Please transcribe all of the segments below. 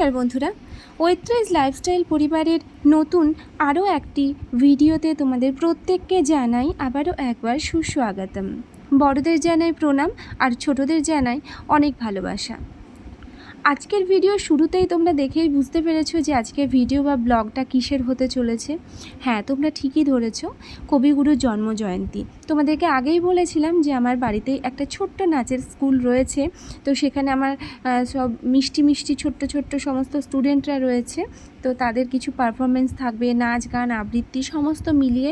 নমস্কার বন্ধুরা ওয়েট্রাইজ লাইফস্টাইল পরিবারের নতুন আরও একটি ভিডিওতে তোমাদের প্রত্যেককে জানাই আবারও একবার সুস্বাগতম। বড়দের জানাই প্রণাম আর ছোটদের জানাই অনেক ভালোবাসা। আজকের ভিডিও শুরুতেই তোমরা দেখেই বুঝতে পেরেছ যে আজকের ভিডিও বা ব্লগটা কিসের হতে চলেছে। হ্যাঁ তোমরা ঠিকই ধরেছ, কবিগুরুর জন্ম জয়ন্তী তোমাদেরকে আগেই বলেছিলাম যে আমার বাড়িতে একটা ছোট্ট নাচের স্কুল রয়েছে। তো সেখানে আমার সব মিষ্টি মিষ্টি ছোট্ট ছোট্ট সমস্ত স্টুডেন্টরা রয়েছে। তো তাদের কিছু পারফরমেন্স থাকবে, নাচ, গান, আবৃত্তি সমস্ত মিলিয়ে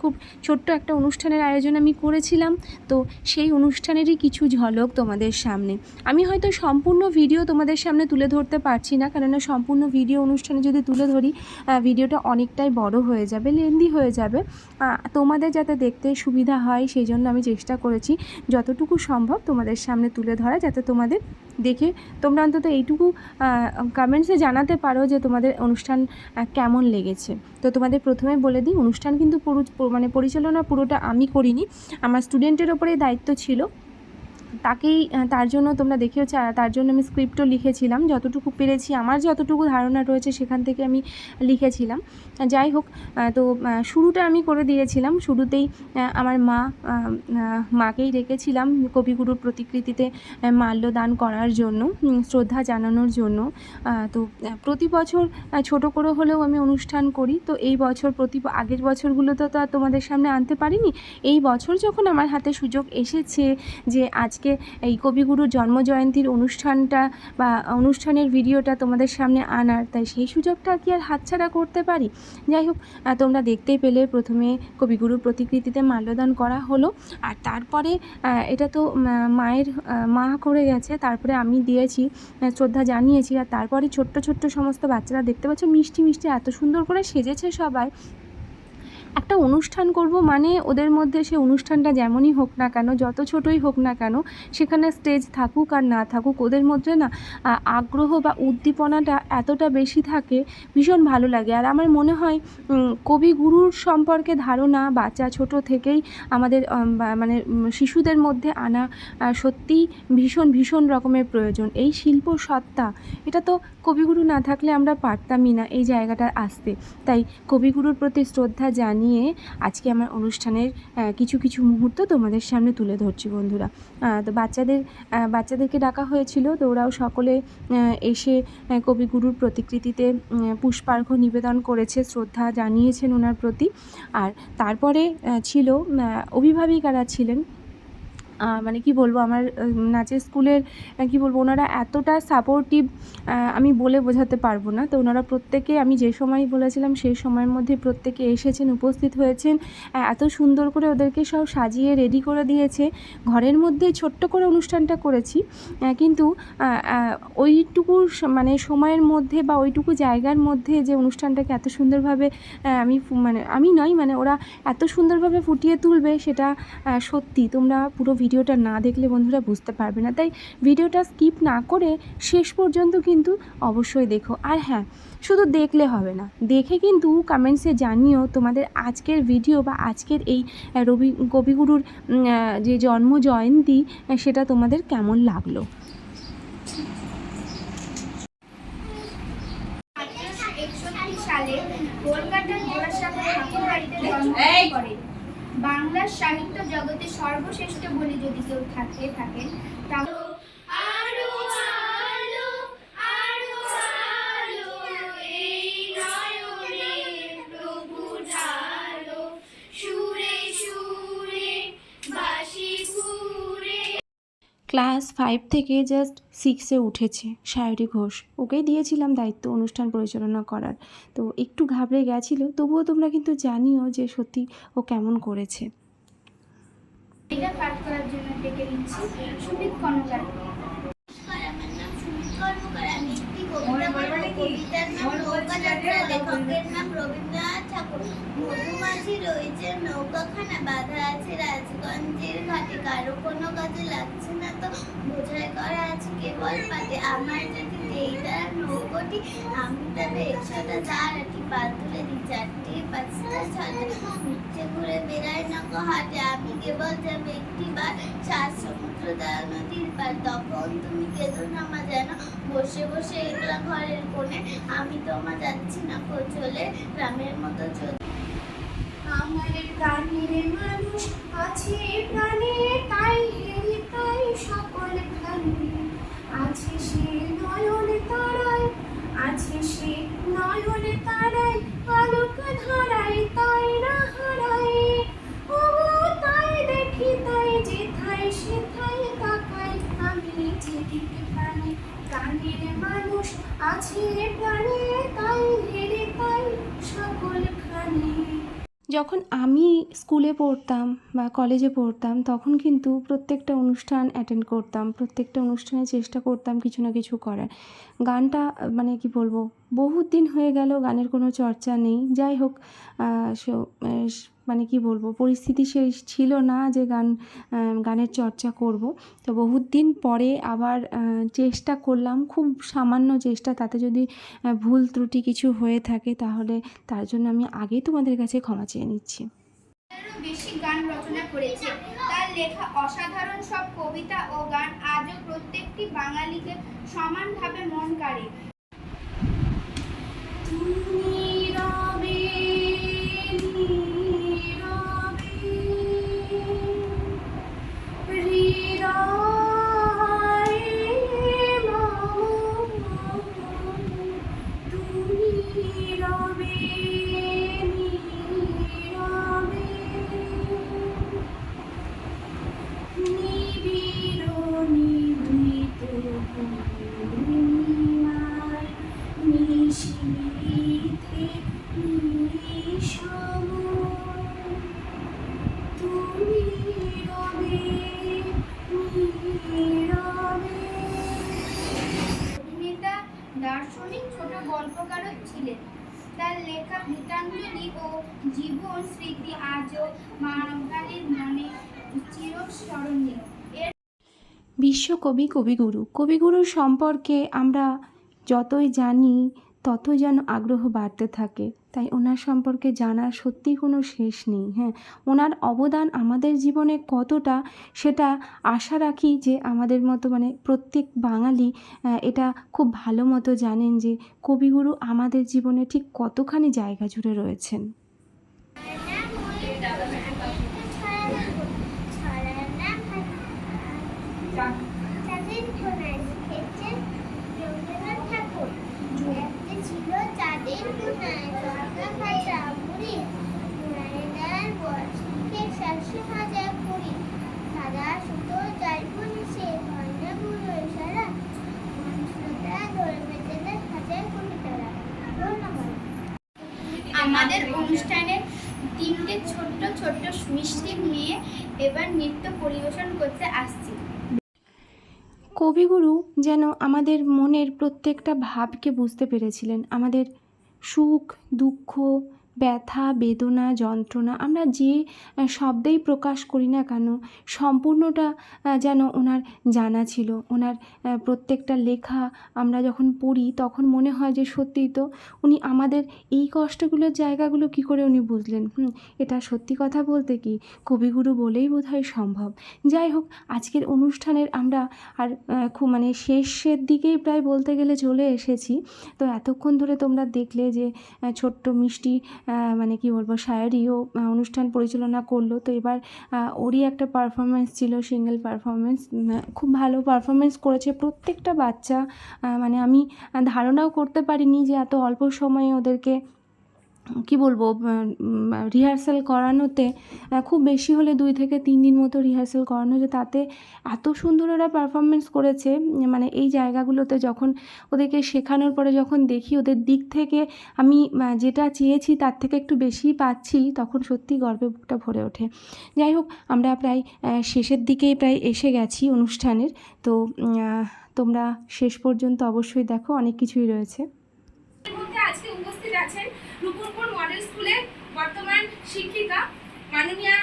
খুব ছোট্ট একটা অনুষ্ঠানের আয়োজন আমি করেছিলাম। তো সেই অনুষ্ঠানেরই কিছু ঝলক তোমাদের সামনে। আমি হয়তো সম্পূর্ণ ভিডিও তোমাদের সামনে তুলে ধরতে পারছি না, কেননা সম্পূর্ণ ভিডিও অনুষ্ঠানে যদি তুলে ধরি ভিডিওটা অনেকটাই বড় হয়ে যাবে লেন্দি হয়ে যাবে। তোমাদের যাতে দেখতে সুবিধা হয় সেই জন্য আমি চেষ্টা করেছি যতটুকু সম্ভব তোমাদের সামনে তুলে ধরা, যাতে তোমাদের দেখে তোমরা অন্তত এইটুকু কমেন্টসে জানাতে পারো যে তোমাদের অনুষ্ঠান কেমন লেগেছে। তো তোমাদের প্রথমে বলে দিই, অনুষ্ঠান কিন্তু পুরো মানে পরিচালনা পুরোটা আমি করিনি। আমার স্টুডেন্টের ওপরেই দায়িত্ব ছিল। তাকেই তার জন্য তোমরা দেখেওছ তার জন্য আমি স্ক্রিপ্টও লিখেছিলাম। যতটুকু পেরেছি, আমার যতটুকু ধারণা রয়েছে, সেখান থেকে আমি লিখেছিলাম। যাই হোক তো শুরুটা আমি করে দিয়েছিলাম। শুরুতেই আমার মা মাকেই রেখেছিলাম কবিগুরুর প্রতিকৃতিতে মাল্যদান করার জন্য শ্রদ্ধা জানানোর জন্য। তো প্রতি বছর ছোট করে হলেও আমি অনুষ্ঠান করি। তো, এই বছর প্রতি, আগের বছরগুলোতে তো আর তোমাদের সামনে আনতে পারিনি। এই বছর যখন আমার হাতে সুযোগ এসেছে যে, আজকে এই কবিগুরুর জন্মজয়ন্তীর অনুষ্ঠানটা বা অনুষ্ঠানের ভিডিওটা তোমাদের সামনে আনার, তাই সেই সুযোগটা কি আর হাতছাড়া করতে পারি? যাই হোক তোমরা দেখতেই পেলে প্রথমে কবিগুরুর প্রতিকৃতিতে মাল্যদান করা হলো, আর তারপরে এটা তো মায়ের মা করে গেছে, তারপরে আমি দিয়েছি শ্রদ্ধা জানিয়েছি, আর তারপরে ছোট্ট ছোট্ট সমস্ত বাচ্চারা দেখতে পাচ্ছ মিষ্টি মিষ্টি, এত সুন্দর করে সেজেছে সবাই একটা অনুষ্ঠান করব মানে ওদের মধ্যে সে অনুষ্ঠানটা যেমনই হোক না কেন যত ছোটই হোক না কেন সেখানে স্টেজ থাকুক আর না থাকুক ওদের মধ্যে না আগ্রহ বা উদ্দীপনাটা এতটা বেশি থাকে ভীষণ ভালো লাগে। আর আমার মনে হয় কবিগুরুর সম্পর্কে ধারণা বাচ্চা ছোট থেকেই আমাদের মানে শিশুদের মধ্যে আনা আহ, সত্যিই ভীষণ ভীষণ রকমের প্রয়োজন। এই শিল্প সত্তা এটা তো কবিগুরু না থাকলে আমরা পারতামই না এই জায়গাটা আসতে। তাই কবিগুরুর প্রতি শ্রদ্ধা জানিয়ে আজকে আমার অনুষ্ঠানের কিছু কিছু মুহূর্ত তোমাদের সামনে তুলে ধরছি বন্ধুরা। তো বাচ্চাদের বাচ্চাদেরকে ডাকা হয়েছিল তো ওরাও সকলে এসে কবিগুরুর প্রতিকৃতিতে উম, পুষ্পার্ঘ্য নিবেদন করেছে শ্রদ্ধা জানিয়েছেন ওনার প্রতি। আর তারপরে ছিল অভিভাবিকারা ছিলেন মানে কি বলব, আমার নাচের স্কুলের কি বলব, ওনারা এতটা সাপোর্টিভ আমি বলে বোঝাতে পারব না। তো ওনারা প্রত্যেকে, আমি যে সময় বলেছিলাম, সেই সময়ের মধ্যে প্রত্যেকে এসেছেন, উপস্থিত হয়েছেন। এত সুন্দর করে ওদেরকে সব সাজিয়ে রেডি করে দিয়েছে। ঘরের মধ্যে ছোট্ট করে অনুষ্ঠানটা করেছি। কিন্তু ওইটুকু মানে সময়ের মধ্যে বা ওইটুকু জায়গার মধ্যে যে অনুষ্ঠানটাকে এত সুন্দরভাবে আমি মানে আমি নয় মানে ওরা এত সুন্দরভাবে ফুটিয়ে তুলবে, সেটা সত্যি। তোমরা পুরো ভিডিওটা না দেখলে বন্ধুরা বুঝতে পারবে না। তাই ভিডিওটা স্কিপ না করে শেষ পর্যন্ত কিন্তু অবশ্যই দেখো। আর হ্যাঁ শুধু দেখলে হবে না। দেখে কিন্তু কমেন্টসে জানিও তোমাদের আজকের ভিডিও বা আজকের এই রবি কবিগুরুর যে জন্ম জয়ন্তী সেটা তোমাদের কেমন লাগল? সালে কলকাতার জোড়াসাঁকো জন্মগ্রহণ করেন বাংলার সাহিত্য জগতে সর্বশ্রেষ্ঠ বলে যদি কেউ থাকে থাকেন তাহলে ক্লাস ফাইভ থেকে জাস্ট সিক্সে উঠেছে সায়রী ঘোষ। ওকেই দিয়েছিলাম দায়িত্ব অনুষ্ঠান পরিচালনা করার। তো একটু ঘাবড়ে গেছিল তবুও তোমরা কিন্তু জানিও যে সত্যি ও কেমন করেছে। এটা পাঠ করার জন্য ডেকে নিচ্ছি। সুমিত কর্মকার আমার নাম সুমিত কর্মকার আমি একটি কবিতা বলব কবিতার নাম নৌকা লেখকের নাম রবীন্দ্রনাথ ঠাকুর। মধুমাঝি রয়েছে নৌকাখানা বাঁধা আছে রাজগঞ্জের ঘাটে। কারও কোনো কাজে লাগছে না তো বোঝাই করা আছে, কেবল পাতে আমার যদি দেইদার নৌকোটি, আমি তবে একশোটা ধারাটি পা তুলে দিই, চারটে পাঁচটা সাথে মিথ্যে ঘুরে বেড়াই না হাটে, আমি কেবল যাব একটি বার। সমুদ্র দ্বারা নদীর পার। তখন তুমি কেঁদো না মা যেন, বসে বসে একলা ঘরের কোণে। আমি তোমা যাচ্ছি না কো চলে গ্রামের মতো চলে আমার প্রাণের মানুষ আছে প্রাণে, তাই সকল প্রাণে আছে সে নয়নে তারায় আছে সে নয়নে তারায় আলোক যখন আমি স্কুলে পড়তাম বা কলেজে পড়তাম, তখন কিন্তু প্রত্যেকটা অনুষ্ঠান অ্যাটেন্ড করতাম, প্রত্যেকটা অনুষ্ঠানে চেষ্টা করতাম কিছু না কিছু করার। গানটা মানে কি বলব, বহুত দিন হয়ে গেল, গানের কোনো চর্চা নেই। যাই হোক মানে কি বলব, পরিস্থিতি সে ছিল না যে গান গানের চর্চা করব। তো বহুত দিন পরে আবার চেষ্টা করলাম, খুব সামান্য চেষ্টা, তাতে যদি ভুল ত্রুটি কিছু হয়ে থাকে তাহলে তার জন্য আমি আগেই তোমাদের কাছে ক্ষমা চেয়ে নিচ্ছি। বেশি গান রচনা করেছে। তার লেখা অসাধারণ সব কবিতা ও গান আজও প্রত্যেকটি বাঙালিকে সমানভাবে মন কাড়ে। জীবন স্মৃতি আজও মানবগানের মনে চিরস্মরণীয়। বিশ্বকবি কবিগুরু। কবিগুরুর সম্পর্কে আমরা যতই জানি, ততই যেন আগ্রহ বাড়তে থাকে। তাই ওনার সম্পর্কে জানার সত্যি কোনো শেষ নেই হ্যাঁ। ওনার অবদান আমাদের জীবনে কতটা, সেটা আশা রাখি যে আমাদের মতো মানে প্রত্যেক বাঙালি এটা খুব ভালো মতো জানেন যে কবিগুরু আমাদের জীবনে ঠিক কতখানি জায়গা জুড়ে রয়েছেন। আমাদের অনুষ্ঠানে তিনটে ছোট্ট ছোট্ট মিষ্টি মেয়ে এবার নৃত্য পরিবেশন করতে আসছে। কবিগুরু যেন আমাদের মনের প্রত্যেকটা ভাবকে বুঝতে পেরেছিলেন। আমাদের সুখ, দুঃখ ব্যথা, বেদনা, যন্ত্রণা আমরা যে শব্দেই প্রকাশ করি না কেন, সম্পূর্ণটা যেন ওনার জানা ছিল। ওনার প্রত্যেকটা লেখা আমরা যখন পড়ি তখন মনে হয় যে সত্যিই তো উনি আমাদের এই কষ্টগুলোর জায়গাগুলো কী করে উনি বুঝলেন? হুম, এটা সত্যি কথা বলতে কি কবিগুরু বলেই বোধহয় সম্ভব। যাই হোক, আজকের অনুষ্ঠানের আমরা আর খুব মানে শেষের দিকেই প্রায় বলতে গেলে চলে এসেছি। তো এতক্ষণ ধরে তোমরা দেখলে যে ছোট্ট মিষ্টি মানে কি বলব, শায়েরিও অনুষ্ঠান পরিচালনা করল। তো এবার ওরই একটা পারফরমেন্স ছিল সিঙ্গেল পারফরমেন্স খুব ভালো পারফরমেন্স করেছে প্রত্যেকটা বাচ্চা। মানে আমি ধারণাও করতে পারিনি যে এত অল্প সময়ে ওদেরকে কি বলব রিহার্সাল করানোতে খুব বেশি হলে দুই থেকে তিন দিন মতো রিহার্সাল করানো যে তাতে এত সুন্দর ওরা পারফরমেন্স করেছে মানে এই জায়গাগুলোতে যখন ওদেরকে শেখানোর পরে যখন দেখি ওদের দিক থেকে আমি যেটা চেয়েছি তার থেকে একটু বেশিই পাচ্ছি, তখন সত্যি গর্বে বুকটা ভরে ওঠে। যাই হোক, আমরা প্রায় শেষের দিকেই প্রায় এসে গেছি অনুষ্ঠানের, তো তোমরা শেষ পর্যন্ত অবশ্যই দেখো, অনেক কিছুই রয়েছে। আজকে উপস্থিত আছেন রূপনপুর মডেল স্কুলের বর্তমান শিক্ষিকা মাননীয়া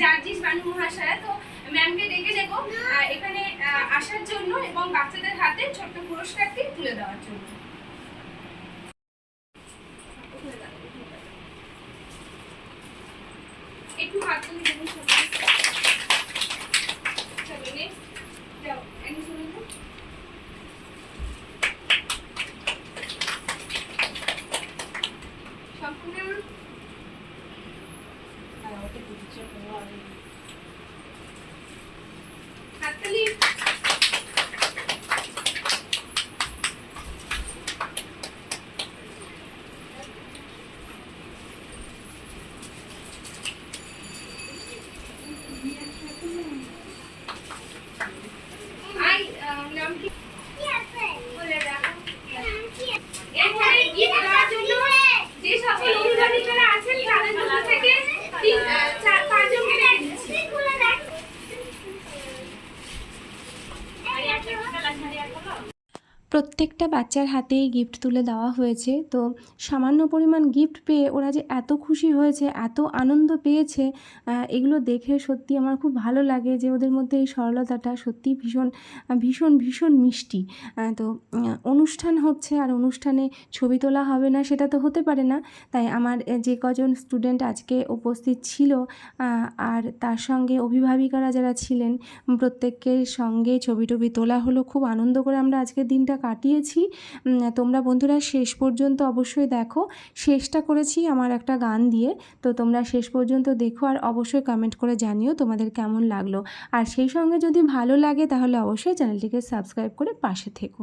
জার্জিস বানু মহাশয়া। তো ম্যামকে ডেকে নেব এখানে আসার জন্য এবং বাচ্চাদের হাতে ছোট্ট পুরস্কারটি তুলে দেওয়ার জন্য। Thank you. বাচ্চার হাতেই গিফট তুলে দেওয়া হয়েছে। তো সামান্য পরিমাণ গিফট পেয়ে ওরা যে এত খুশি হয়েছে, এত আনন্দ পেয়েছে এগুলো দেখে সত্যি আমার খুব ভালো লাগে যে ওদের মধ্যে এই সরলতাটা সত্যি ভীষণ ভীষণ ভীষণ মিষ্টি। তো অনুষ্ঠান হচ্ছে আর অনুষ্ঠানে ছবি তোলা হবে না সেটা তো হতে পারে না। তাই আমার যে কজন স্টুডেন্ট আজকে উপস্থিত ছিল আর তার সঙ্গে অভিভাবিকারা যারা ছিলেন, প্রত্যেকের সঙ্গে ছবি টবি তোলা হলো। খুব আনন্দ করে আমরা আজকের দিনটা কাটিয়েছি। তোমরা বন্ধুরা শেষ পর্যন্ত অবশ্যই দেখো। শেষটা করেছি আমার একটা গান দিয়ে। তো তোমরা শেষ পর্যন্ত দেখো আর অবশ্যই কমেন্ট করে জানিও তোমাদের কেমন লাগল। আর সেই সঙ্গে যদি ভালো লাগে তাহলে অবশ্যই চ্যানেলটিকে সাবস্ক্রাইব করে পাশে থেকো।